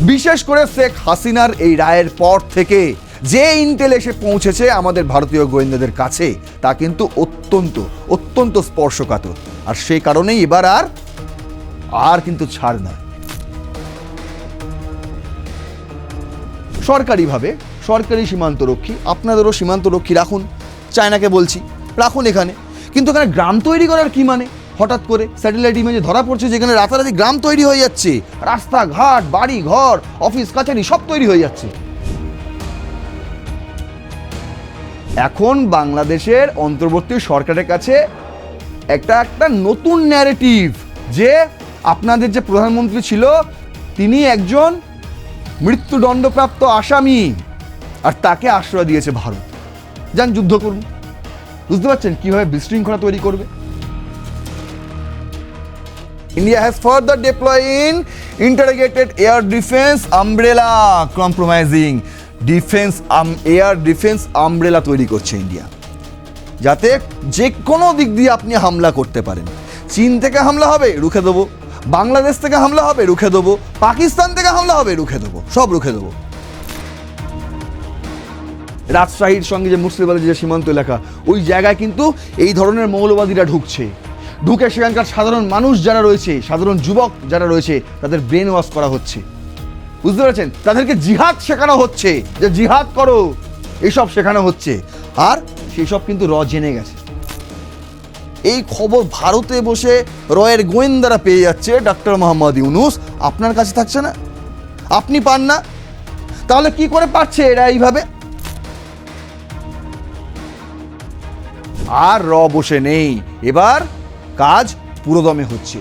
বিশেষ করে শেখ হাসিনার এই রায়ের পর থেকে যে ইন্টেল এসে পৌঁছেছে আমাদের ভারতীয় গোয়েন্দাদের কাছে, তা কিন্তু অত্যন্ত অত্যন্ত স্পর্শকাতর। আর সেই কারণেই এবার আর আর কিন্তু ছাড় নয়। সরকারিভাবে, সরকারি সীমান্তরক্ষী, আপনাদেরও সীমান্তরক্ষী রাখুন। চায়নাকে বলছি, রাখুন এখানে। কিন্তু এখানে গ্রাম তৈরি করার কি মানে? হঠাৎ করে স্যাটেলাইট ইমেজে ধরা পড়ছে যেখানে রাতারাতি গ্রাম তৈরি হয়ে যাচ্ছে। রাস্তাঘাট বাড়ি ঘর অফিস কাছারি সব তৈরি হয়ে যাচ্ছে। এখন বাংলাদেশের অন্তর্বর্তী সরকারের কাছে একটা একটা নতুন ন্যারেটিভ যে আপনাদের যে প্রধানমন্ত্রী ছিল, তিনি একজন মৃত্যুদণ্ডপ্রাপ্ত আসামি আর তাকে আশ্রয় দিয়েছে ভারত। যান, যুদ্ধ করুন। বুঝতে পারছেন কীভাবে বিশৃঙ্খলা তৈরি করবে? India has further deployed in integrated air defense umbrella compromising defence air defence umbrella তৈরি করছে ইন্ডিয়া যাতে যে কোনো দিক দিয়ে আপনি হামলা করতে পারেন। চীন থেকে হামলা হবে, রুখে দেবো। বাংলাদেশ থেকে হামলা হবে, রুখে দেবো। পাকিস্তান থেকে হামলা হবে, রুখে দেবো। সব রুখে দেবো। রাজশাহীর সঙ্গে যে মুর্শিদাবাদের যে সীমান্ত এলাকা, ওই জায়গায় কিন্তু এই ধরনের মৌলবাদীরা ঢুকছে। ঢুকে সেখানকার সাধারণ মানুষ যারা রয়েছে, সাধারণ যুবক যারা রয়েছে, তাদের ব্রেন ওয়াশ করা হচ্ছে। বুঝতে পারছেন? তাদেরকে জিহাদ শেখানো হচ্ছে যে জিহাদ করো, এসব শেখানো হচ্ছে। আর সেসব কিন্তু র জেনে গেছে। এই খবর ভারতে বসে রয়ের গোয়েন্দারা পেয়ে যাচ্ছে ডক্টর মোহাম্মদ ইউনুস। আপনার কাছে থাকছে না? আপনি পান না? তাহলে কি করে পাচ্ছে এরা এইভাবে? আর র বসে নেই। এবার কাজ পুরোদমে হচ্ছে।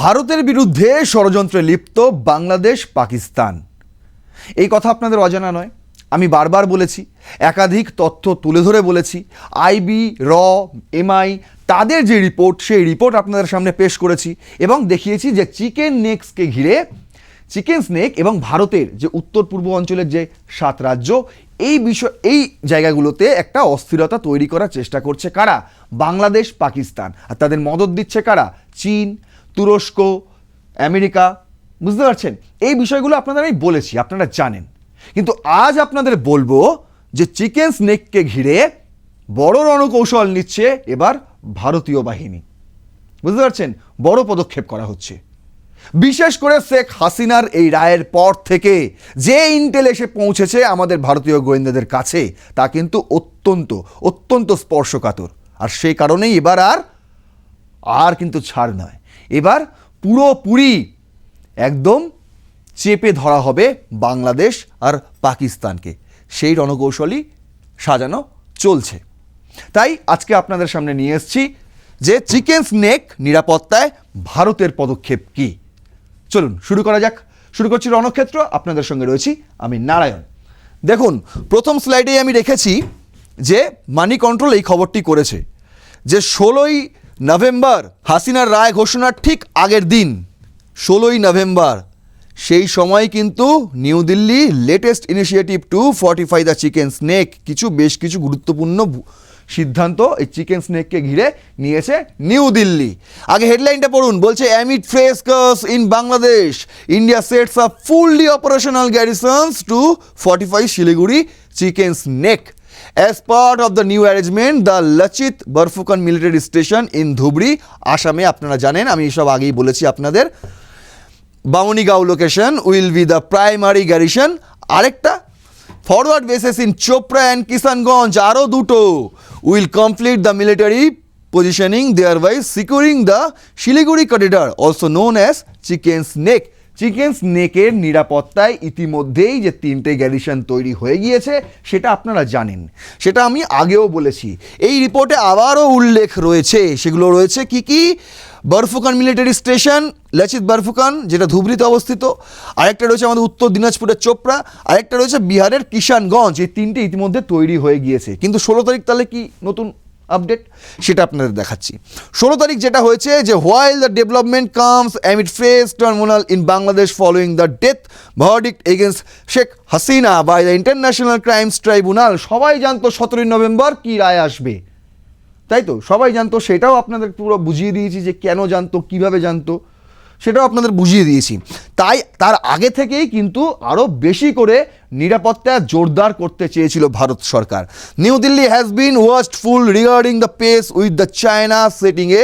ভারতের বিরুদ্ধে ষড়যন্ত্রে লিপ্ত বাংলাদেশ, পাকিস্তান। এই কথা আপনাদের অজানা নয়। আমি বারবার বলেছি, একাধিক তথ্য তুলে ধরে বলেছি, আইবি, র, এমআই, তাদের যে রিপোর্ট, সেই রিপোর্ট আপনাদের সামনে পেশ করেছি এবং দেখিয়েছি যে চিকেন নেক্সকে ঘিরে চিকেন স্নেক এবং ভারতের যে উত্তর পূর্ব অঞ্চলের যে সাত রাজ্য, এই বিষয়, এই জায়গাগুলোতে একটা অস্থিরতা তৈরি করার চেষ্টা করছে কারা? বাংলাদেশ, পাকিস্তান। আর তাদের মদত দিচ্ছে কারা? চীন, তুরস্ক, আমেরিকা। বুঝতে পারছেন? এই বিষয়গুলো আপনাদের আমি বলেছি, আপনারা জানেন। কিন্তু আজ আপনাদের বলব যে চিকেন স্নেককে ঘিরে বড় রণকৌশল নিচ্ছে এবার ভারতীয় বাহিনী। বুঝতে পারছেন? বড় পদক্ষেপ করা হচ্ছে। বিশেষ করে শেখ হাসিনার এই রায়ের পর থেকে যে ইন্টেল এসে পৌঁছেছে আমাদের ভারতীয় গোয়েন্দাদের কাছে, তা কিন্তু অত্যন্ত অত্যন্ত স্পর্শকাতর। আর সেই কারণেই এবার আর আর কিন্তু ছাড় নয়। এবার পুরোপুরি একদম চেপে ধরা হবে বাংলাদেশ আর পাকিস্তানকে। সেই রণকৌশলই সাজানো চলছে। তাই আজকে আপনাদের সামনে নিয়ে এসেছি যে চিকেন স্নেক নিরাপত্তায় ভারতের পদক্ষেপ কি? চলুন, শুরু করা যাক। শুরু করছি রণক্ষেত্র, আপনাদের সঙ্গে রয়েছি আমি নারায়ণ। দেখুন, প্রথম স্লাইডেই আমি রেখেছি যে মানি কন্ট্রোল এই খবরটি করেছে, যে ষোলোই নভেম্বর হাসিনার রায় ঘোষণার ঠিক আগের দিন, ষোলোই নভেম্বর, সেই সময় কিন্তু New Delhi latest initiative to fortify the chicken snake, কিছু বেশ কিছু গুরুত্বপূর্ণ সিদ্ধান্ত এই চিকেন স্নেককে ঘিরে নিয়েছে নিউ দিল্লি। আগে হেডলাইনটা পড়ুন বলছে amid fracas in Bangladesh India sets up fully operational garrisons to fortify Siliguri chicken snake. As part of the new arrangement, the Lachit Barfukan military station in Dhubri আসামে আপনারা জানেন আমি এসব আগেই বলেছি আপনাদের। Bamunigaon location will be the primary garrison আরেকটা forward bases in Chopra and Kishanganj আরও দুটো। Will complete the military there by securing the Siliguri corridor also known as chicken snake chicken স্নেকের নিরাপত্তায় ইতিমধ্যেই যে তিনটে গ্যারিশন তৈরি হয়ে গিয়েছে, সেটা আপনারা জানেন। সেটা আমি আগেও বলেছি। এই রিপোর্টে আবারও উল্লেখ রয়েছে। সেগুলো রয়েছে কি কি? বরফুকান মিলিটারি স্টেশন লচিত বরফুকান, যেটা ধুবড়িতে অবস্থিত। আরেকটা রয়েছে আমাদের উত্তর দিনাজপুরের চোপড়া। আরেকটা রয়েছে বিহারের কিষানগঞ্জ। এই তিনটে ইতিমধ্যে তৈরি হয়ে গিয়েছে। কিন্তু ষোলো তারিখ তাহলে কি নতুন আপডেট সেটা আপনাদের দেখাচ্ছি। ষোলো তারিখ যেটা হয়েছে যে while the development comes amid face terminal in Bangladesh following the death verdict against Sheikh Hasina by the international crimes tribunal সবাই জানতো সতেরোই নভেম্বর কী রায় আসবে। তাই তো? সবাই জানতো, সেটাও আপনাদের পুরো বুঝিয়ে দিয়েছি যে কেন জানতো, কীভাবে জানতো। সেটাও আপনাদের বুঝিয়ে দিয়েছি। তাই তার আগে থেকেই কিন্তু আরও বেশি করে নিরাপত্তা জোরদার করতে চেয়েছিল ভারত সরকার। New Delhi has been wasteful regarding the pace with the China সেটিংয়ে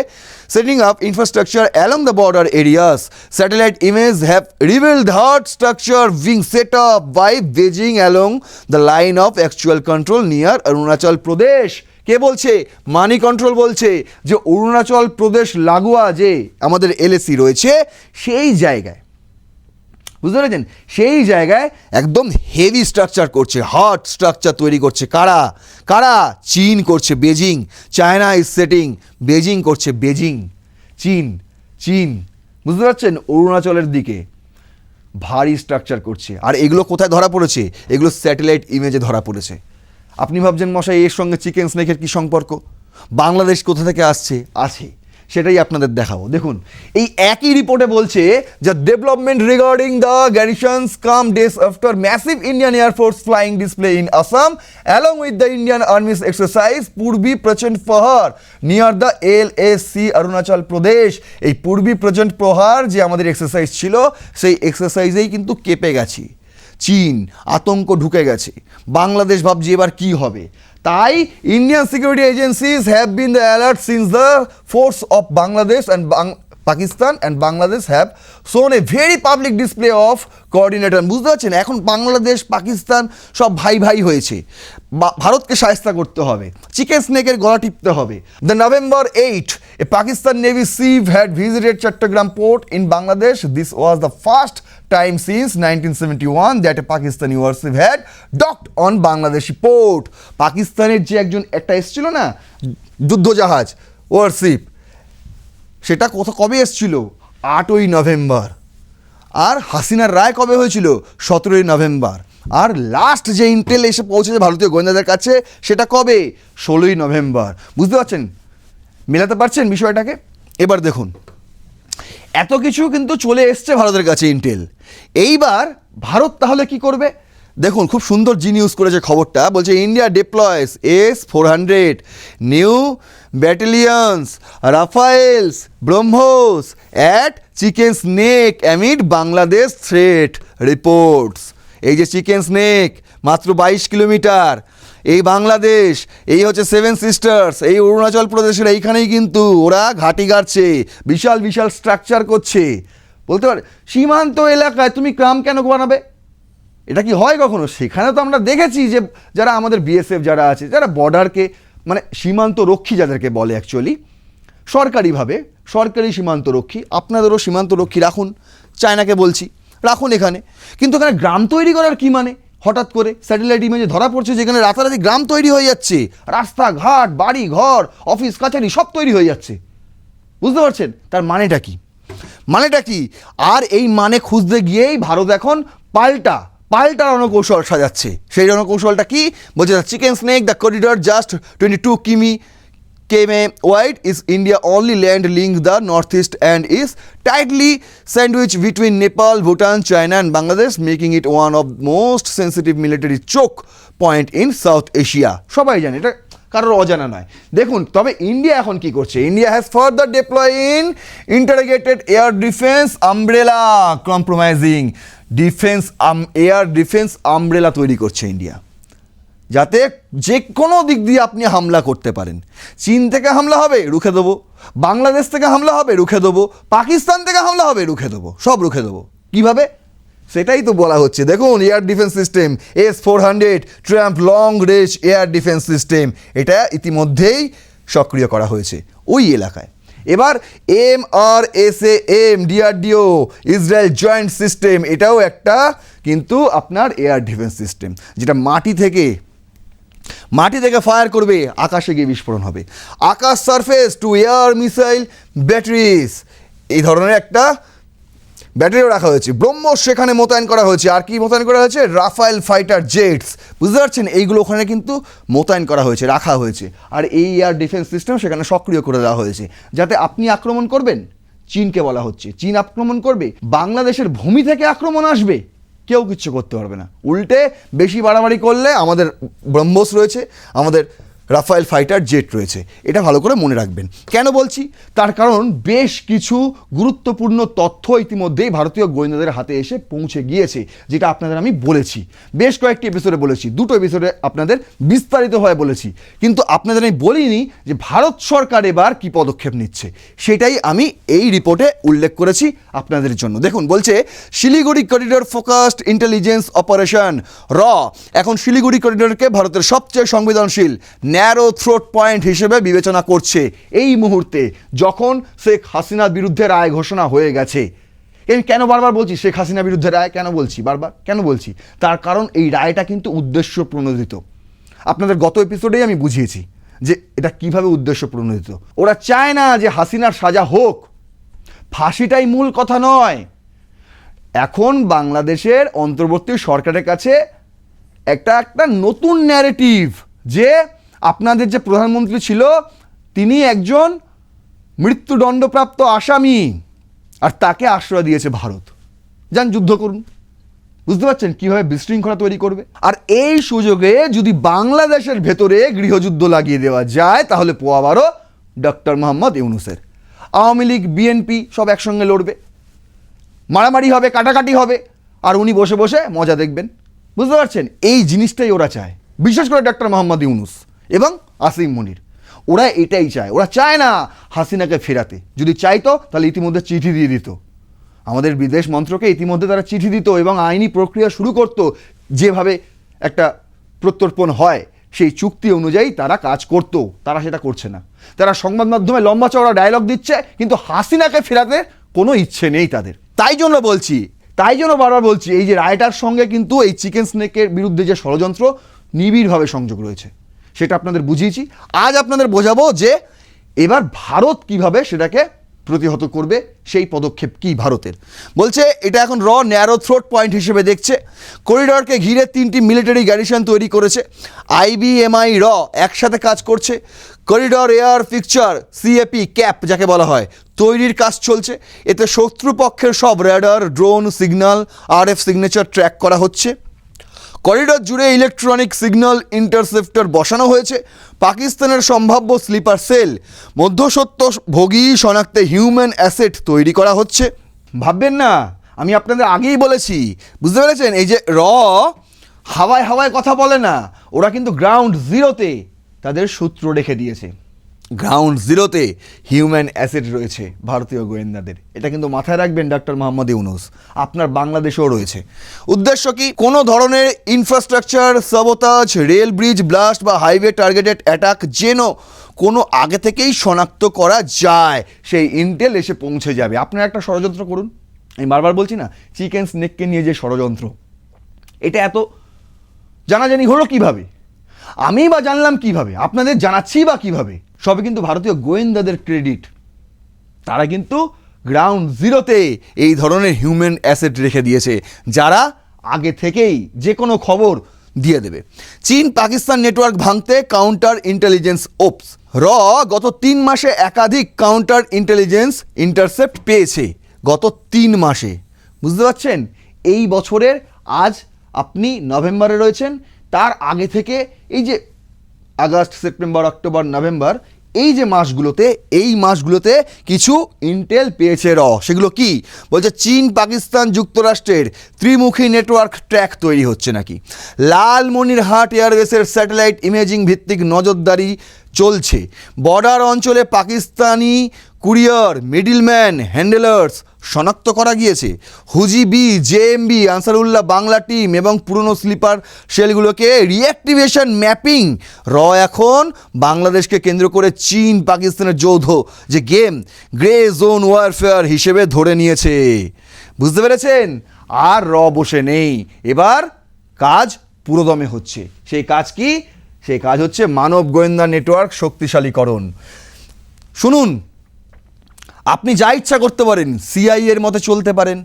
setting up infrastructure along the border areas satellite image have reveal heart structure being set up by Beijing along the line of actual control near Arunachal Pradesh কে বলছে? মানি control বলছে যে অরুণাচল প্রদেশ লাগোয়া যে আমাদের LAC রয়েছে, সেই জায়গায়, বুঝতে পেরেছেন? সেই জায়গায় একদম হেভি স্ট্রাকচার করছে হট স্ট্রাকচার তৈরি করছে। কারা? কারা? চীন করছে Beijing, China is setting Beijing করছে বেজিং, চীন চীন, বুঝতে পারছেন? অরুণাচলের দিকে ভারী স্ট্রাকচার করছে। আর এগুলো কোথায় ধরা পড়েছে? এগুলো স্যাটেলাইট ইমেজে ধরা পড়েছে। আপনি ভাবছেন মশাই, এর সঙ্গে চিকেন স্নেকের কি সম্পর্ক? বাংলাদেশ কোথা থেকে আসছে? আছে। সেটাই আপনাদের দেখাবো। দেখুন, এই একই রিপোর্টে বলছে যে development regarding the garrisons came days after massive Indian air force flying display in Assam along with the Indian army's exercise Purvi Prachand Prahar near the L S C Arunachal Pradesh এই পূর্বী প্রচণ্ড প্রহার যে আমাদের exercise ছিল, সেই এক্সারসাইজেই কিন্তু কেঁপে গেছি। চীন, আতঙ্ক ঢুকে গেছে। বাংলাদেশ ভাবছি এবার কি হবে। তাই Indian security agencies have been the alert since the force of Bangladesh and Pakistan and Bangladesh have shown a very public display of coordinator বুঝতে পারছেন? এখন বাংলাদেশ, পাকিস্তান সব ভাই ভাই হয়েছে। ভারতকে সায়স্তা করতে হবে। চিকেন স্নেকের গলা টিপতে হবে। The November eight a Pakistan navy ship had visited Chattogram port in Bangladesh this was the first time since time since 1971 that a Pakistani warship had docked on Bangladeshi port. পাকিস্তানের যে একজন একটা এসেছিল না, যুদ্ধজাহাজ, ওয়ারশিপ সেটা কত কবে এসেছিল? আটই নভেম্বর। আর হাসিনার রায় কবে হয়েছিল? সতেরোই নভেম্বর। আর লাস্ট যে ইন্টেল এসে পৌঁছেছে ভারতীয় গোয়েন্দাদের কাছে, সেটা কবে? ষোলোই নভেম্বর। বুঝতে পারছেন? মেলাতে পারছেন বিষয়টাকে? এবার দেখুন। এত কিছু কিন্তু চলে এসছে ভারতের কাছে ইন্টেল এইবার ভারত তাহলে কি করবে? দেখুন, খুব সুন্দর জি নিউজ করেছে খবরটা। বলছে India deploys S four hundred new battalions Rafales BrahMos at chicken snake amid Bangladesh threat reports এই যে চিকেন স্নেক মাত্র বাইশ কিলোমিটার। এই বাংলাদেশ, এই হচ্ছে সেভেন সিস্টার্স এই অরুণাচল প্রদেশের এইখানেই কিন্তু ওরা ঘাঁটি গাড়ছে, বিশাল বিশাল স্ট্রাকচার করছে। বলতে পারে, সীমান্ত এলাকায় তুমি ক্রাম কেন বানাবে এটা কি হয় কখনো? সেখানে তো আমরা দেখেছি যে যারা আমাদের বিএসএফ যারা আছে, যারা বর্ডারকে মানে সীমান্ত রক্ষী যাদেরকে বলে অ্যাকচুয়ালি সরকারিভাবে, সরকারি সীমান্ত রক্ষী আপনাদেরও সীমান্ত রক্ষী রাখুন, চায়নাকে বলছি, রাখুন এখানে। কিন্তু এখানে গ্রাম তৈরি করার কি মানে? হঠাৎ করে স্যাটেলাইট ইমেজে ধরা পড়ছে যেখানে রাতারাতি গ্রাম তৈরি হয়ে যাচ্ছে। রাস্তাঘাট, বাড়ি, ঘর অফিস কাছারি সব তৈরি হয়ে যাচ্ছে। বুঝতে পারছেন? তার মানেটা কি? মানেটা কি? আর এই মানে খুঁজতে গিয়েই ভারত এখন পাল্টা পাল্টা রণকৌশল সাজাচ্ছে। সেই রণকৌশলটা কি? বলছে chicken snake the corridor just twenty two km came a wide is India only land link the north east and is tightly sandwich between Nepal Bhutan China and Bangladesh making it one of most sensitive military choke point in South Asia সবাই জানে, এটা কারোর অজানা নয়। দেখুন, তবে India এখন কি করছে? India has further deploy in integrated air defence umbrella compromising defence um, air defence umbrella তৈরি করছে ইন্ডিয়া। যাতে যে কোনো দিক দিয়ে আপনি হামলা করতে পারেন। চীন থেকে হামলা হবে, রুখে দেবো। বাংলাদেশ থেকে হামলা হবে, রুখে দেবো। পাকিস্তান থেকে হামলা হবে, রুখে দেবো। সব রুখে দেবো। কীভাবে? সেটাই তো বলা হচ্ছে। দেখুন, air defence system, S four hundred, trump long range air defence system, এটা ইতিমধ্যেই সক্রিয় করা হয়েছে। ওই এলাকায়। এবার M R S A M DRDO Israel joint system এটাও একটা কিন্তু আপনার এয়ার ডিফেন্স সিস্টেম যেটা মাটি থেকে মাটি থেকে ফায়ার করবে, আকাশে গিয়ে বিস্ফোরণ হবে। Akash surface to air missile batteries এই ধরনের একটা ব্যাটারিও রাখা হয়েছে। ব্রহ্মস সেখানে মোতায়েন করা হয়েছে। আর কি মোতায়েন করা হয়েছে? Rafale fighter jets. বুঝতে পারছেন? এইগুলো ওখানে কিন্তু মোতায়েন করা হয়েছে, রাখা হয়েছে। আর এই এয়ার ডিফেন্স সিস্টেম সেখানে সক্রিয় করে দেওয়া হয়েছে। যাতে আপনি আক্রমণ করবেন, চীনকে বলা হচ্ছে। চীন আক্রমণ করবে, বাংলাদেশের ভূমি থেকে আক্রমণ আসবে। কেউ কিচ্ছু করতে পারবে না। উল্টে বেশি বাড়াবাড়ি করলে আমাদের ব্রহ্মস রয়েছে, আমাদের রাফায়েল ফাইটার জেট রয়েছে। এটা ভালো করে মনে রাখবেন। কেন বলছি? তার কারণ বেশ কিছু গুরুত্বপূর্ণ তথ্য ইতিমধ্যেই ভারতীয় গোয়েন্দাদের হাতে এসে পৌঁছে গিয়েছে, যেটা আপনাদের আমি বলেছি। বেশ কয়েকটি এপিসোডে বলেছি, দুটো এপিসোডে আপনাদের বিস্তারিতভাবে বলেছি। কিন্তু আপনাদের আমি বলিনি যে ভারত সরকার এবার কি পদক্ষেপ নিচ্ছে। সেটাই আমি এই রিপোর্টে উল্লেখ করেছি আপনাদের জন্য। দেখুন, বলছে, Siliguri corridor focused intelligence operation র। এখন শিলিগুড়ি করিডোরকে ভারতের সবচেয়ে সংবেদনশীল ন্যারো থ্রোট পয়েন্ট হিসেবে বিবেচনা করছে এই মুহূর্তে, যখন শেখ হাসিনার বিরুদ্ধে রায় ঘোষণা হয়ে গেছে। আমি কেন বারবার বলছি শেখ হাসিনার বিরুদ্ধে রায়? কেন বলছি? বারবার? কেন বলছি? তার কারণ এই রায়টা কিন্তু উদ্দেশ্য প্রণোদিত আপনাদের গত এপিসোডেই আমি বুঝিয়েছি যে এটা কীভাবে উদ্দেশ্য প্রণোদিত ওরা চায় না যে হাসিনার সাজা হোক। ফাঁসিটাই মূল কথা নয়। এখন বাংলাদেশের অন্তর্বর্তী সরকারের কাছে একটা একটা নতুন ন্যারেটিভ যে আপনাদের যে প্রধানমন্ত্রী ছিল, তিনি একজন মৃত্যুদণ্ডপ্রাপ্ত আসামি, আর তাকে আশ্রয় দিয়েছে ভারত। যান, যুদ্ধ করুন। বুঝতে পারছেন কীভাবে বিশৃঙ্খলা তৈরি করবে? আর এই সুযোগে যদি বাংলাদেশের ভেতরে গৃহযুদ্ধ লাগিয়ে দেওয়া যায়, তাহলে পোয়াবারও ডক্টর মোহাম্মদ ইউনুসের। আওয়ামী লীগ, বিএনপি সব একসঙ্গে লড়বে। মারামারি হবে, কাটাকাটি হবে, আর উনি বসে বসে মজা দেখবেন। বুঝতে পারছেন? এই জিনিসটাই ওরা চায়। বিশেষ করে ডক্টর মোহাম্মদ ইউনুস। এবং আসিম মনির। ওরা এটাই চায়। ওরা চায় না হাসিনাকে ফেরাতে। যদি চাইতো, তাহলে ইতিমধ্যে চিঠি দিয়ে দিত। আমাদের বিদেশ মন্ত্রকে ইতিমধ্যে তারা চিঠি দিত এবং আইনি প্রক্রিয়া শুরু করত। যেভাবে একটা প্রত্যর্পণ হয়, সেই চুক্তি অনুযায়ী তারা কাজ করত। তারা সেটা করছে না। তারা সংবাদ মাধ্যমে লম্বা চওড়া ডায়লগ দিচ্ছে, কিন্তু হাসিনাকে ফেরাতে কোনো ইচ্ছে নেই তাদের। তাই জন্য বলছি, তাই জন্য বারবার বলছি, এই যে রায়টার সঙ্গে কিন্তু এই চিকেন স্নেকের বিরুদ্ধে যে ষড়যন্ত্র নিবিড়ভাবে সংযোগ রয়েছে। সেটা আপনাদের বুঝিয়েছি। আজ আপনাদের বোঝাবো যে এবার ভারত কীভাবে সেটাকে প্রতিহত করবে, সেই পদক্ষেপ কি ভারতের? বলছে, এটা এখন র ন্যারো থ্রোট পয়েন্ট হিসেবে দেখছে। করিডরকে ঘিরে তিনটি মিলিটারি গ্যারিশন তৈরি করেছে। আইবিএমআই র একসাথে কাজ করছে। Corridor air picture CAP cap যাকে বলা হয়, তৈরির কাজ চলছে। এতে শত্রুপক্ষের সব radar drone signal RF signature track করা হচ্ছে। করিডর জুড়ে ইলেকট্রনিক সিগন্যাল ইন্টারসেপ্টর বসানো হয়েছে। পাকিস্তানের সম্ভাব্য স্লিপার সেল মধ্যসত্ত্ব ভোগী শনাক্তে হিউম্যান অ্যাসেট তৈরি করা হচ্ছে। ভাববেন না, আমি আপনাদের আগেই বলেছি। বুঝতে পেরেছেন? এই যে র, হাওয়ায় হাওয়ায় কথা বলে না, ওরা কিন্তু গ্রাউন্ড জিরোতে তাদের সূত্র রেখে দিয়েছে। গ্রাউন্ড জিরোতে হিউম্যান অ্যাসেট রয়েছে ভারতীয় গোয়েন্দাদের। এটা কিন্তু মাথায় রাখবেন ডক্টর মোহাম্মদ ইউনুস। আপনার বাংলাদেশেও রয়েছে। উদ্দেশ্য কি? কোনো ধরনের infrastructure sabotage rail bridge blast বা হাইওয়ে টার্গেটেড অ্যাটাক যেন কোনো আগে থেকেই শনাক্ত করা যায়, সেই ইন্টেল এসে পৌঁছে যাবে। আপনারা একটা ষড়যন্ত্র করুন। আমি বারবার বলছি না চিকেন স্নেককে নিয়ে যে ষড়যন্ত্র। এটা এত জানাজানি হলো কীভাবে? আমি বা জানলাম কীভাবে? আপনাদের জানাচ্ছি বা কীভাবে? সবে কিন্তু ভারতীয় গোয়েন্দাদের ক্রেডিট। তারা কিন্তু গ্রাউন্ড জিরোতে এই ধরনের হিউম্যান অ্যাসেট রেখে দিয়েছে, যারা আগে থেকেই যে কোনো খবর দিয়ে দেবে। চীন পাকিস্তান নেটওয়ার্ক ভাঙতে কাউন্টার ইন্টেলিজেন্স ওপস র গত তিন মাসে একাধিক কাউন্টার ইন্টেলিজেন্স ইন্টারসেপ্ট পেয়েছে, গত তিন মাসে। বুঝতে পারছেন? এই বছরের আজ আপনি নভেম্বরে রয়েছেন, তার আগে থেকে এই যে আগস্ট, সেপ্টেম্বর, অক্টোবর, নভেম্বর এই যে মাসগুলোতে এই মাসগুলোতে কিছু ইন্টেল পেয়েছে র। সেগুলো কি? বলছে চীন, পাকিস্তান যুক্তরাষ্ট্রের ত্রিমুখী নেটওয়ার্ক ট্র্যাক তৈরি হচ্ছে নাকি। লালমনিরহাট এয়ারওয়েসের স্যাটেলাইট ইমেজিং ভিত্তিক নজরদারি চলছে। বর্ডার অঞ্চলে পাকিস্তানি কুরিয়ার মিডিলম্যান হ্যান্ডেলার্স শনাক্ত করা গিয়েছে। HuJI B JMB Ansarullah Bangla team এবং পুরনো স্লিপার সেলগুলোকে রিঅ্যাক্টিভেশন ম্যাপিং র এখন বাংলাদেশকে কেন্দ্র করে চীন, পাকিস্তানের যৌথ যে গেম গ্রে জোন ওয়ারফেয়ার হিসেবে ধরে নিয়েছে। বুঝতে পেরেছেন? আর র বসে নেই। এবার কাজ পুরোদমে হচ্ছে। সেই কাজ কি? সেই কাজ হচ্ছে মানব গোয়েন্দা নেটওয়ার্ক শক্তিশালীকরণ। শুনুন আপনি যা ইচ্ছা করতে পারেন সিআই এর মতে চলতে পারেন।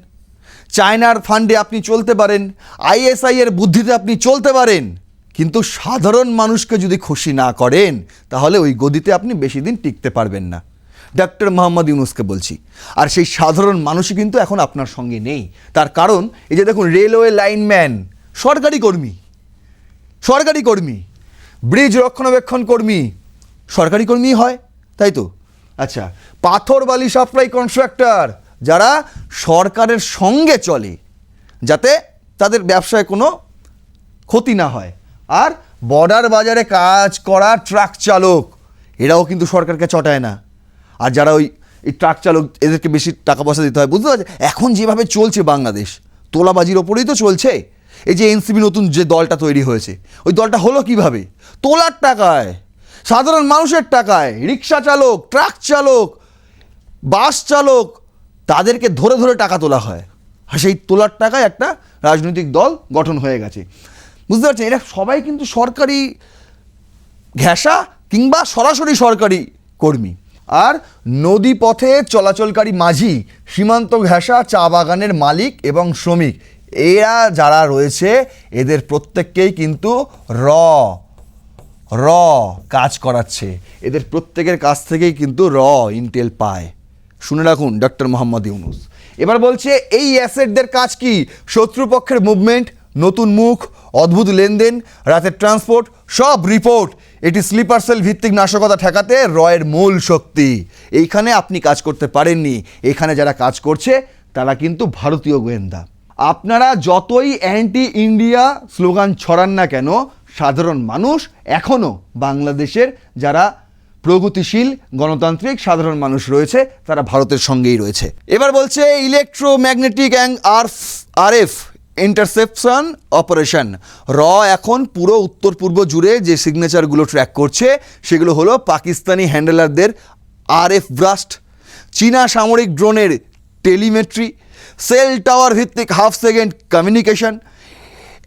চায়নার ফান্ডে আপনি চলতে পারেন আইএসআই এর বুদ্ধিতে আপনি চলতে পারেন। কিন্তু সাধারণ মানুষকে যদি খুশি না করেন, তাহলে ওই গদিতে আপনি বেশি দিন টিকতে পারবেন না। ডক্টর মোহাম্মদ ইউনুসকে বলছি। আর সেই সাধারণ মানুষই কিন্তু এখন আপনার সঙ্গে নেই। তার কারণ, এই যে দেখুন, রেলওয়ে লাইনম্যান, সরকারি কর্মী সরকারি কর্মী, ব্রিজ রক্ষণাবেক্ষণ কর্মী, সরকারি কর্মী হয়, তাই তো? আচ্ছা পাথর বালি সাপ্লাই কন্ট্রাক্টর যারা সরকারের সঙ্গে চলে, যাতে তাদের ব্যবসায় কোনো ক্ষতি না হয়। আর বর্ডার বাজারে কাজ করা ট্রাক চালক, এরাও কিন্তু সরকারকে চটায় না। আর যারা ওই, এই ট্রাক চালক, এদেরকে বেশি টাকা পয়সা দিতে হয়, বুঝতে পারছে এখন যেভাবে চলছে বাংলাদেশ, তোলাবাজির ওপরেই তো চলছে। এই যে এনসিবি নতুন যে দলটা তৈরি হয়েছে, ওই দলটা হলো কীভাবে? তোলার টাকায় সাধারণ মানুষের টাকায়, রিক্সা চালক, ট্রাক চালক, বাস চালক, তাদেরকে ধরে ধরে টাকা তোলা হয়। আর সেই তোলার টাকায় একটা রাজনৈতিক দল গঠন হয়ে গেছে। বুঝতে পারছেন? এরা সবাই কিন্তু সরকারি ঘেঁষা কিংবা সরাসরি সরকারি কর্মী। আর নদী পথে চলাচলকারী মাঝি, সীমান্ত ঘেঁষা চা বাগানের মালিক এবং শ্রমিক, এরা যারা রয়েছে, এদের প্রত্যেককেই কিন্তু র র কাজ করাচ্ছে। এদের প্রত্যেকের কাছ থেকেই কিন্তু র ইন্টেল পায়। শুনে রাখুন ডক্টর মোহাম্মদ ইউনুস। এবার বলছে, এই অ্যাসেটদের কাজ কি? শত্রুপক্ষের মুভমেন্ট, নতুন মুখ, অদ্ভুত লেনদেন, রাতের ট্রান্সপোর্ট, সব রিপোর্ট। এটি স্লিপার সেল ভিত্তিক নাশকতা ঠেকাতে রয়ের মূল শক্তি। এইখানে আপনি কাজ করতে পারেননি। এখানে যারা কাজ করছে, তারা কিন্তু ভারতীয় গোয়েন্দা। আপনারা যতই অ্যান্টি ইন্ডিয়া স্লোগান ছড়ান না কেন সাধারণ মানুষ এখনও বাংলাদেশের যারা প্রগতিশীল গণতান্ত্রিক সাধারণ মানুষ রয়েছে, তারা ভারতের সঙ্গেই রয়েছে। এবার বলছে electromagnetic and RF RF interception operation র এখন পুরো উত্তর পূর্ব জুড়ে যে সিগনেচারগুলো ট্র্যাক করছে, সেগুলো হলো পাকিস্তানি হ্যান্ডেলারদের আরএফ ব্রাস্ট চীনা সামরিক ড্রোনের টেলিমেট্রি সেল টাওয়ার ভিত্তিক half second communication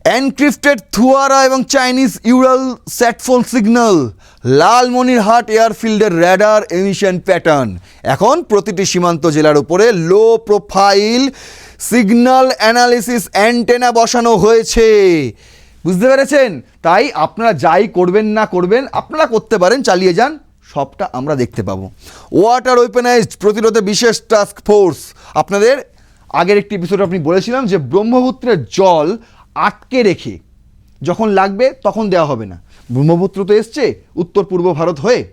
encrypted Thuraya এবং Chinese Ural satphone signal Lalmonirhat এয়ারফিল্ডের radar emission pattern এখন প্রতিটি সীমান্ত জেলার উপরে low profile signal analysis antenna বসানো হয়েছে। বুঝতে পেরেছেন? তাই আপনারা যাই করবেন না করবেন, আপনারা করতে পারেন, চালিয়ে যান, সবটা আমরা দেখতে পাবো। ওয়াটার ওয়েপেনাইজড প্রতিরোধে বিশেষ টাস্ক ফোর্স আপনাদের আগের একটি এপিসোড আপনি বলেছিলাম যে ব্রহ্মপুত্রের জল আটকে রেখে যখন লাগবে তখন দেওয়া হবে না। ব্রহ্মপুত্র তো এসছে, উত্তর পূর্ব ভারত হয়ে।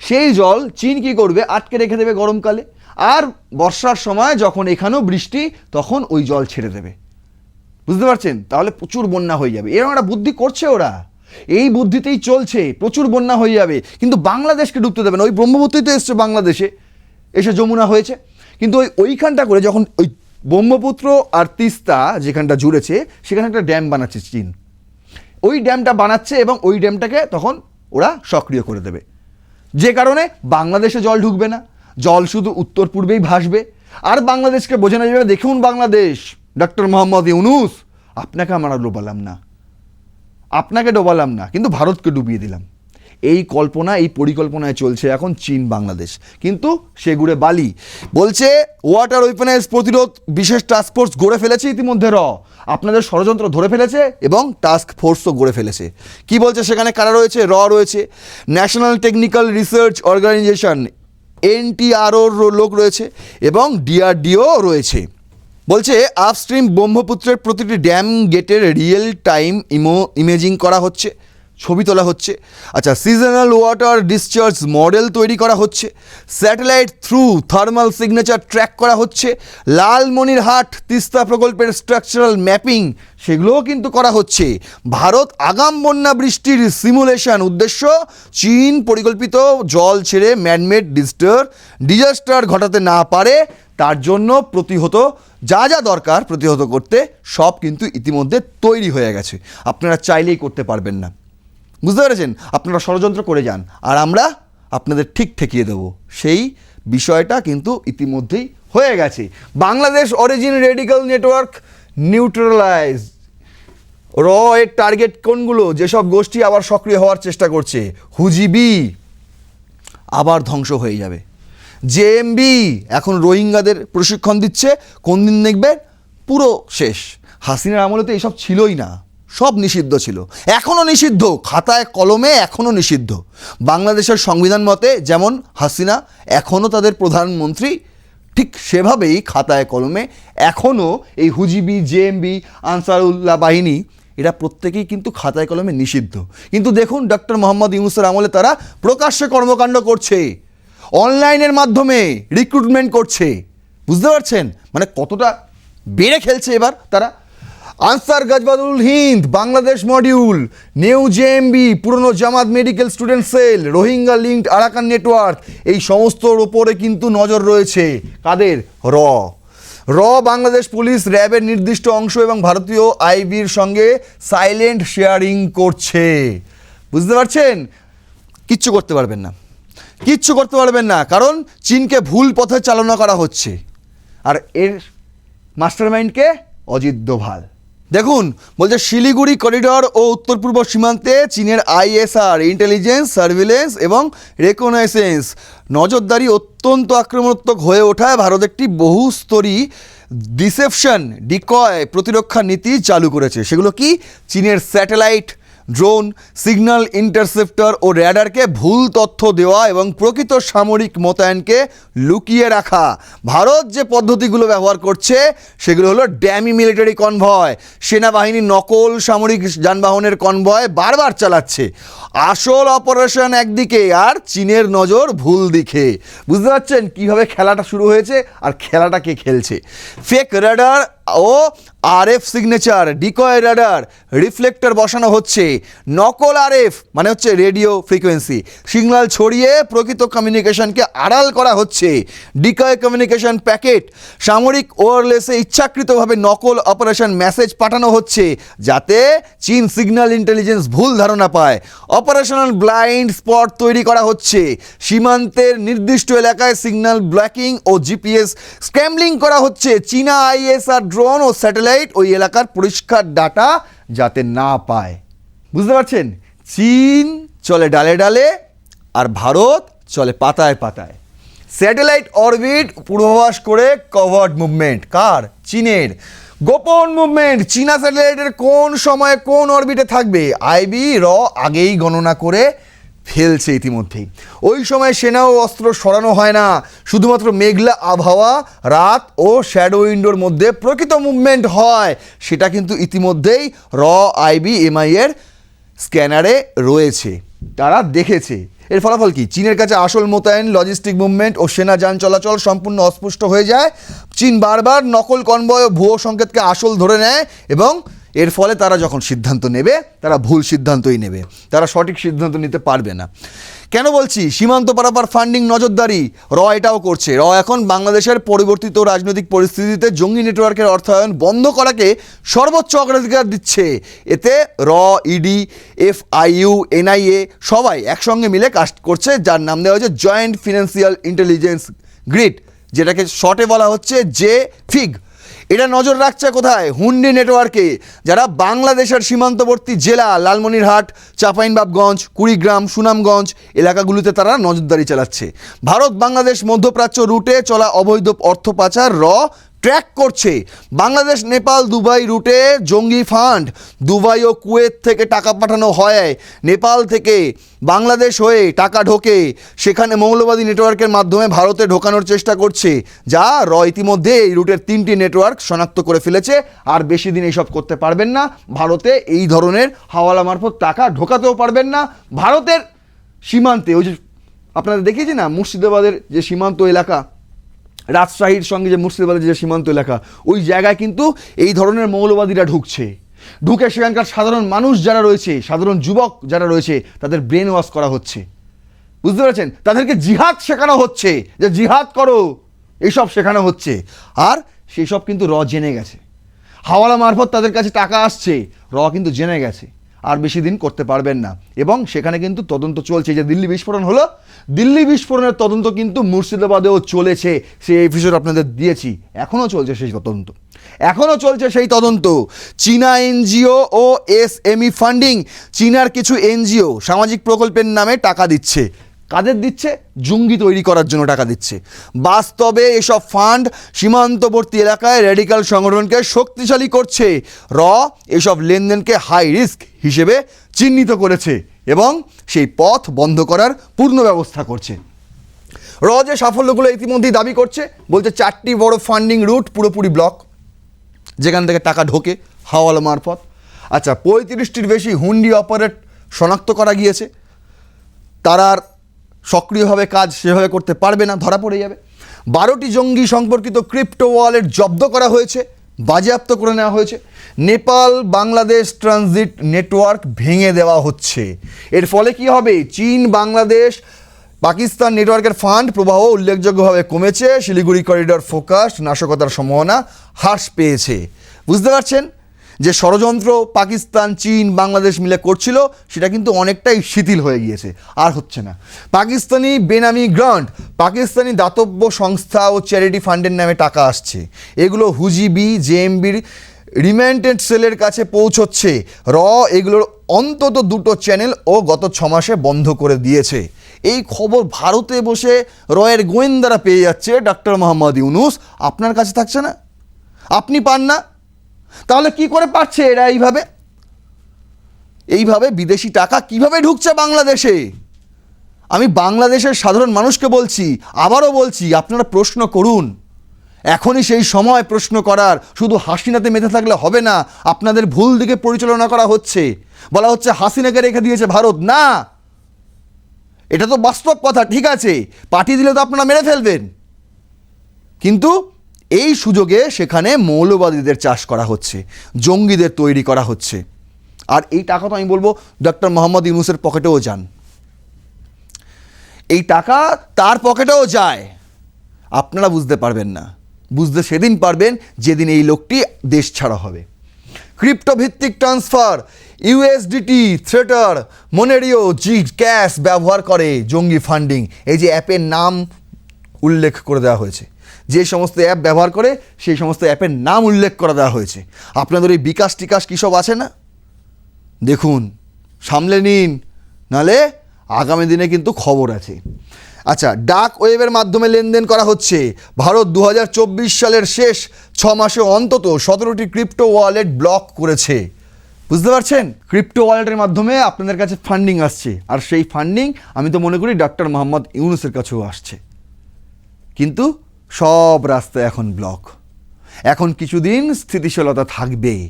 সেই জল চীন কি করবে? আটকে রেখে দেবে গরমকালে। আর বর্ষার সময় যখন এখানেও বৃষ্টি, তখন ওই জল ছেড়ে দেবে। বুঝতে পারছেন? তাহলে প্রচুর বন্যা হয়ে যাবে। এরকম একটা বুদ্ধি করছে ওরা। এই বুদ্ধিতেই চলছে, প্রচুর বন্যা হয়ে যাবে। কিন্তু বাংলাদেশকে ডুবতে দেবে না। ওই ব্রহ্মপুত্রই তো এসছে বাংলাদেশে। এসে যমুনা হয়েছে। কিন্তু ওই ওইখানটা করে যখন ওই ব্রহ্মপুত্র আর তিস্তা যেখানটা জুড়েছে, সেখানে একটা ড্যাম বানাচ্ছে চীন। ওই ড্যামটা বানাচ্ছে এবং ওই ড্যামটাকে তখন ওরা সক্রিয় করে দেবে। যে কারণে বাংলাদেশে জল ঢুকবে না, জল শুধু উত্তর পূর্বেই ভাসবে। আর বাংলাদেশকে বোঝানো যাবে দেখুন বাংলাদেশ ডক্টর মোহাম্মদ ইউনুস, আপনাকে আমরা ডোবালাম না। আপনাকে ডোবালাম না, কিন্তু ভারতকে ডুবিয়ে দিলাম। এই কল্পনা, এই পরিকল্পনায় চলছে এখন চীন, বাংলাদেশ। কিন্তু সেগুড়ে বালি। বলছে ওয়াটার ওয়েপেনাইজ প্রতিরোধ বিশেষ টাস্ক ফোর্স গড়ে ফেলেছে ইতিমধ্যে, র। আপনাদের ষড়যন্ত্র ধরে ফেলেছে এবং টাস্ক ফোর্সও গড়ে ফেলেছে। কি বলছে সেখানে? কারা রয়েছে? র রয়েছে। ন্যাশনাল টেকনিক্যাল রিসার্চ অর্গানাইজেশন এনটিআরওর লোক রয়েছে এবং ডিআরডিও রয়েছে। বলছে আপস্ট্রিম ব্রহ্মপুত্রের প্রতিটি ড্যাম গেটের রিয়েল টাইম ইমো ইমেজিং করা হচ্ছে। ছবি তোলা হচ্ছে। আচ্ছা সিজনাল ওয়াটার ডিসচার্জ মডেল তৈরি করা হচ্ছে। Satellite through thermal signature track করা হচ্ছে। লালমনিরহাট তিস্তা প্রকল্পের স্ট্রাকচারাল ম্যাপিং সেগুলোও কিন্তু করা হচ্ছে। ভারত আগাম বন্যা বৃষ্টির সিমুলেশন উদ্দেশ্য, চীন পরিকল্পিত জল ছেড়ে ম্যানমেড ডিস্টার ডিজাস্টার ঘটাতে না পারে, তার জন্য প্রতিহত, যা যা দরকার প্রতিহত করতে সব কিন্তু ইতিমধ্যে তৈরি হয়ে গেছে। আপনারা চাইলেই করতে পারবেন না। বুঝতে পেরেছেন? আপনারা ষড়যন্ত্র করে যান, আর আমরা আপনাদের ঠিক ঠেকিয়ে দেব। সেই বিষয়টা কিন্তু ইতিমধ্যেই হয়ে গেছে। Bangladesh origin radical network neutralise র এর টার্গেট কোনগুলো? যেসব গোষ্ঠী আবার সক্রিয় হওয়ার চেষ্টা করছে। হুজিবি আবার ধ্বংস হয়ে যাবে। জেএমবি এখন রোহিঙ্গাদের প্রশিক্ষণ দিচ্ছে। কোন দিন দেখবে পুরো শেষ। হাসিনার আমলে তো এইসব ছিলই না। সব নিষিদ্ধ ছিল। এখনও নিষিদ্ধ। খাতায় কলমে এখনও নিষিদ্ধ। বাংলাদেশের সংবিধান মতে যেমন হাসিনা এখনও তাদের প্রধানমন্ত্রী, ঠিক সেভাবেই খাতায় কলমে এখনও এই হুজিবি, জেএমবি, আনসারুল্লাহ বাহিনী, এরা প্রত্যেকেই কিন্তু খাতায় কলমে নিষিদ্ধ। কিন্তু দেখুন ডক্টর মোহাম্মদ ইউনুসের আমলে তারা প্রকাশ্যে কর্মকাণ্ড করছে। অনলাইনের মাধ্যমে রিক্রুটমেন্ট করছে। বুঝতে পারছেন? মানে কতটা বেড়ে খেলছে এবার তারা। Ansar Ghazwatul Hind, Bangladesh module, new JMB পুরনো Jamaat medical student cell, Rohingya linked Arakan network, এই সমস্তর ওপরে কিন্তু নজর রয়েছে কাদের? র। র, বাংলাদেশ পুলিশ র্যাবের নির্দিষ্ট অংশ এবং ভারতীয় আইবির সঙ্গে সাইলেন্ট শেয়ারিং করছে। বুঝতে পারছেন? কিচ্ছু করতে পারবেন না। কিচ্ছু করতে পারবেন না, কারণ চীনকে ভুল পথে চালনা করা হচ্ছে। আর এর মাস্টার মাইন্ডকে অজিত দোভাল। দেখুন, বলছে শিলিগুড়ি করিডর ও উত্তর পূর্ব সীমান্তে চীনের আইএসআর ইন্টেলিজেন্স সার্ভিলেন্স এবং রেকনাইসেন্স নজরদারি অত্যন্ত আক্রমণাত্মক হয়ে ওঠায় ভারত একটি বহুস্তরী ডিসেপশন ডিকয় প্রতিরক্ষা নীতি চালু করেছে। সেগুলো কি? চীনের স্যাটেলাইট ড্রোন, সিগন্যাল ইন্টারসেপ্টর ও র্যাডারকে ভুল তথ্য দেওয়া এবং প্রকৃত সামরিক মোতায়েনকে লুকিয়ে রাখা। ভারত যে পদ্ধতিগুলো ব্যবহার করছে, সেগুলো হলো ড্যামি মিলিটারি কনভয়। সেনাবাহিনী নকল সামরিক যানবাহনের কনভয় বারবার চালাচ্ছে। আসল অপারেশন একদিকে আর চীনের নজর ভুল দিকে। বুঝতে পারছেন কীভাবে খেলাটা শুরু হয়েছে আর খেলাটা কে খেলছে? ফেক র্যাডার ও RF signature decoy radar reflector বসানো হচ্ছে। নকল আরএফ মানে হচ্ছে রেডিও ফ্রিকোয়েন্সি সিগন্যাল ছড়িয়ে প্রকৃত কমিউনিকেশনকে আড়াল করা হচ্ছে। ডিকয় কমিউনিকেশন প্যাকেট সামরিক ওয়ারলেসে ইচ্ছাকৃতভাবে নকল অপারেশন মেসেজ পাঠানো হচ্ছে, যাতে চীন সিগন্যাল ইন্টেলিজেন্স ভুল ধারণা পায়। অপারেশনাল ব্লাইন্ড স্পট তৈরি করা হচ্ছে। সীমান্তের নির্দিষ্ট এলাকায় সিগন্যাল ব্ল্যাকিং ও জিপিএস স্ক্যামলিং করা হচ্ছে। চীনা আইএসআর ড্রোন ও স্যাটেলাইট ওই এলাকার পরিষ্কার ডাটা যাতে না পায়। বুঝতে পারছেন? চীন চলে ডালে ডালে আর ভারত চলে পাতায় পাতায়। স্যাটেলাইট অরবিট পূর্বাভাস করে কভার্ড মুভমেন্ট। কার? চীনের। গোপন মুভমেন্ট, চীনা স্যাটেলাইটের কোন সময়ে কোন অরবিটে থাকবে? আইবি, র, আগেই গণনা করে ফেলছে ইতিমধ্যেই। ওই সময় সেনা ও অস্ত্র সরানো হয় না। শুধুমাত্র মেঘলা আবহাওয়া, রাত ও শ্যাডো উইন্ডোর মধ্যে প্রকৃত মুভমেন্ট হয়। সেটা কিন্তু ইতিমধ্যেই র আইবি এমআই এর স্ক্যানারে রয়েছে। তারা দেখেছে। এর ফলাফল কি? চীনের কাছে আসল মোতায়েন লজিস্টিক মুভমেন্ট ও সেনা যান চলাচল সম্পূর্ণ অস্পষ্ট হয়ে যায়। চীন বারবার নকল কনভয় ও ভুয়ো সংকেতকে আসল ধরে নেয় এবং এর ফলে তারা যখন সিদ্ধান্ত নেবে, তারা ভুল সিদ্ধান্তই নেবে। তারা সঠিক সিদ্ধান্ত নিতে পারবে না। কেন বলছি? সীমান্ত পারাপার ফান্ডিং নজরদারি। র এটাও করছে। র এখন বাংলাদেশের পরিবর্তিত রাজনৈতিক পরিস্থিতিতে জঙ্গি নেটওয়ার্কের অর্থায়ন বন্ধ করাকে সর্বোচ্চ অগ্রাধিকার দিচ্ছে। এতে র ইডি এফআইইউ এনআইএ সবাই একসঙ্গে মিলে কাজ করছে, যার নাম দেওয়া হয়েছে জয়েন্ট ফিনান্সিয়াল ইন্টেলিজেন্স গ্রিড যেটাকে শর্টে বলা হচ্ছে জে ফিগ। এটা নজর রাখছে কোথায়? হুন্ডি নেটওয়ার্কে। যারা বাংলাদেশের সীমান্তবর্তী জেলা, লালমনিরহাট, চাপাইনবাবগঞ্জ, কুড়িগ্রাম, সুনামগঞ্জ এলাকাগুলিতে তারা নজরদারি চালাচ্ছে। ভারত বাংলাদেশ মধ্যপ্রাচ্য রুটে চলা অবৈধ অর্থ পাচার, র ট্র্যাক করছে। বাংলাদেশ, নেপাল, দুবাই রুটে জঙ্গি ফান্ড। দুবাই ও কুয়েত থেকে টাকা পাঠানো হয়। নেপাল থেকে বাংলাদেশ হয়ে টাকা ঢোকে। সেখানে মৌলবাদী নেটওয়ার্কের মাধ্যমে ভারতে ঢোকানোর চেষ্টা করছে, যা র ইতিমধ্যে এই রুটের তিনটি নেটওয়ার্ক শনাক্ত করে ফেলেছে। আর বেশি দিন এইসব করতে পারবেন না। ভারতে এই ধরনের হাওয়ালা মারফত টাকা ঢোকাতেও পারবেন না। ভারতের সীমান্তে, ওই যে আপনারা দেখিয়েছি না, মুর্শিদাবাদের যে সীমান্ত এলাকা রাজশাহীর সঙ্গে যে মুর্শিদাবাদের যে সীমান্ত এলাকা, ওই জায়গায় কিন্তু এই ধরনের মৌলবাদীরা ঢুকছে। ঢুকে সেখানকার সাধারণ মানুষ যারা রয়েছে, সাধারণ যুবক যারা রয়েছে, তাদের ব্রেন ওয়াশ করা হচ্ছে। বুঝতে পেরেছেন? তাদেরকে জিহাদ শেখানো হচ্ছে যে, জিহাদ করো। এইসব শেখানো হচ্ছে। আর সেই সব কিন্তু র জেনে গেছে। হাওয়ালা মারফত তাদের কাছে টাকা আসছে, র কিন্তু জেনে গেছে। আর বেশি দিন করতে পারবেন না। এবং সেখানে কিন্তু তদন্ত চলছে। যে দিল্লি বিস্ফোরণ হলো, দিল্লি বিস্ফোরণের তদন্ত কিন্তু মুর্শিদাবাদেও চলেছে। সেই এপিসোড আপনাদের দিয়েছি। এখনও চলছে সেই তদন্ত। এখনও চলছে সেই তদন্ত। চীনা এনজিও ও এস এমই ফান্ডিং, চীনার কিছু এনজিও সামাজিক প্রকল্পের নামে টাকা দিচ্ছে। কাদের দিচ্ছে? জঙ্গি তৈরি করার জন্য টাকা দিচ্ছে। বাস্তবে এসব ফান্ড সীমান্তবর্তী এলাকায় রেডিক্যাল সংগঠনকে শক্তিশালী করছে। র এসব লেনদেনকে হাই রিস্ক হিসেবে চিহ্নিত করেছে এবং সেই পথ বন্ধ করার পূর্ণ ব্যবস্থা করছে। র যে সাফল্যগুলো ইতিমধ্যেই দাবি করছে, বলছে চারটি বড় ফান্ডিং রুট পুরোপুরি ব্লক যেখান থেকে টাকা ঢোকে হাওয়ালা মারফত। আচ্ছা পঁয়ত্রিশটির বেশি হুন্ডি অপারেট শনাক্ত করা গিয়েছে। তারা আর সক্রিয়ভাবে কাজ সেভাবে করতে পারবে না, ধরা পড়ে যাবে। বারোটি জঙ্গি সম্পর্কিত ক্রিপ্টো ওয়ালেট জব্দ করা হয়েছে, বাজেয়াপ্ত করে নেওয়া হয়েছে। নেপাল, বাংলাদেশ ট্রানজিট নেটওয়ার্ক ভেঙে দেওয়া হচ্ছে। এর ফলে কি হবে? চীন, বাংলাদেশ, পাকিস্তান নেটওয়ার্কের ফান্ড প্রবাহ উল্লেখযোগ্যভাবে কমেছে। শিলিগুড়ি করিডর ফোকাস, নাশকতার সম্ভাবনা হ্রাস পেয়েছে। বুঝতে পারছেন? যে ষড়যন্ত্র পাকিস্তান, চীন, বাংলাদেশ মিলে করছিল, সেটা কিন্তু অনেকটাই শিথিল হয়ে গিয়েছে। আর হচ্ছে না। পাকিস্তানি বেনামি গ্রান্ট, পাকিস্তানি দাতব্য সংস্থা ও চ্যারিটি ফান্ডের নামে টাকা আসছে। এগুলো হুজিবি জেএমবির রিমেন্টেড সেলের কাছে পৌঁছচ্ছে। র, এগুলোর অন্তত দুটো চ্যানেল ও গত ছ মাসে বন্ধ করে দিয়েছে। এই খবর ভারতে বসে রয়ের গোয়েন্দারা পেয়ে যাচ্ছে। ডক্টর মোহাম্মদ ইউনুস, আপনার কাছে থাকছে না? আপনি পান না? তাহলে কি করে পাচ্ছে এরা এইভাবে? এইভাবে বিদেশি টাকা কীভাবে ঢুকছে বাংলাদেশে? আমি বাংলাদেশের সাধারণ মানুষকে বলছি, আবারও বলছি, আপনারা প্রশ্ন করুন। এখনই সেই সময় প্রশ্ন করার, শুধু হাসিনাতে মেতে থাকলে হবে না, আপনাদের ভুল দিকে পরিচালনা করা হচ্ছে। বলা হচ্ছে হাসিনাকে রেখে দিয়েছে ভারত। না! এটা তো বাস্তব কথা, ঠিক আছে। পাঠিয়ে দিলে তো আপনারা মেরে ফেলবেন। কিন্তু এই সুযোগে সেখানে মৌলবাদীদের চাষ করা হচ্ছে, জঙ্গিদের তৈরি করা হচ্ছে। আর এই টাকা তো আমি বলব ডক্টর মোহাম্মদ ইউনুসের পকেটেও যান। এই টাকা তার পকেটেও যায়। আপনারা বুঝতে পারবেন না। বুঝতে সেদিন পারবেন যেদিন এই লোকটি দেশ ছাড়া হবে। ক্রিপ্টো ভিত্তিক transfer USDT tether, Monero Zcash ব্যবহার করে জঙ্গি ফান্ডিং। এই যে অ্যাপের নাম উল্লেখ করে দেওয়া হয়েছে। যে সমস্ত অ্যাপ ব্যবহার করে, সেই সমস্ত অ্যাপের নাম উল্লেখ করে দেওয়া হয়েছে। আপনাদের এই বিকাশ টিকাশ কী সব আছে না? দেখুন, সামলে নিন, নালে আগামী দিনে কিন্তু খবর আছে। আচ্ছা ডাক ওয়েবের মাধ্যমে লেনদেন করা হচ্ছে। ভারত দু হাজার চব্বিশ সালের শেষ ছ মাসে অন্তত সতেরোটি ক্রিপ্টো ওয়ালেট ব্লক করেছে। বুঝতে পারছেন? ক্রিপ্টো ওয়ালেটের মাধ্যমে আপনাদের কাছে ফান্ডিং আসছে। আর সেই ফান্ডিং আমি তো মনে করি ডাক্তার মোহাম্মদ ইউনুসের কাছেও আসছে। কিন্তু সব রাস্তা এখন ব্লক এখন কিছুদিন স্থিতিশীলতা থাকবে।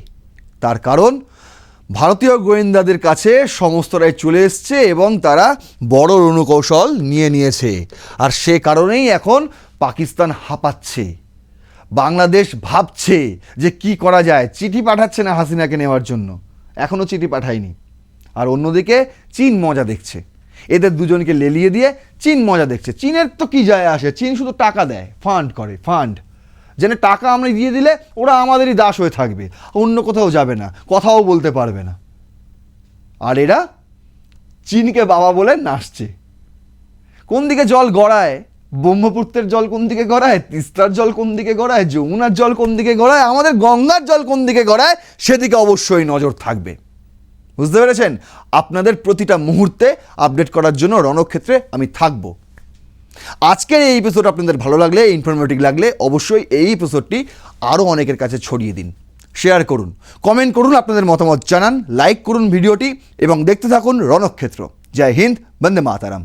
তার কারণ, ভারতীয় গোয়েন্দাদের কাছে সমস্তটাই চলে এসছে এবং তারা বড় রণকৌশল নিয়ে নিয়েছে। আর সে কারণেই এখন পাকিস্তান হাঁপাচ্ছে। বাংলাদেশ ভাবছে যে কি করা যায়। চিঠি পাঠাচ্ছে না হাসিনাকে নেওয়ার জন্য। এখনও চিঠি পাঠায়নি। আর অন্যদিকে চীন মজা দেখছে। এদের দুজনকে লেলিয়ে দিয়ে চীন মজা দেখছে। চীনের তো কি যায় আসে? চীন শুধু টাকা দেয় ফান্ড করে ফান্ড যেন টাকা আমরা দিয়ে দিলে ওরা আমাদেরই দাস হয়ে থাকবে, অন্য কোথাও যাবে না, কথাও বলতে পারবে না। আর এরা চীনকে বাবা বলে নাচছে। কোন দিকে জল গড়ায়? ব্রহ্মপুত্রের জল কোন দিকে গড়ায়? তিস্তার জল কোন দিকে গড়ায়? যমুনার জল কোন দিকে গড়ায়? আমাদের গঙ্গার জল কোন দিকে গড়ায়? সেদিকে অবশ্যই নজর থাকবে। বুঝতে পেরেছেন? আপনাদের প্রতিটা মুহূর্তে আপডেট করার জন্য রণক্ষেত্রে আমি থাকব। আজকের এই এপিসোড আপনাদের ভালো লাগলে ইনফরমেটিভ লাগলে, অবশ্যই এই এপিসোডটি আরও অনেকের কাছে ছড়িয়ে দিন। শেয়ার করুন। কমেন্ট করুন আপনাদের মতামত জানান লাইক করুন ভিডিওটি এবং দেখতে থাকুন রণক্ষেত্র। জয় হিন্দ, বন্দে মাতারাম।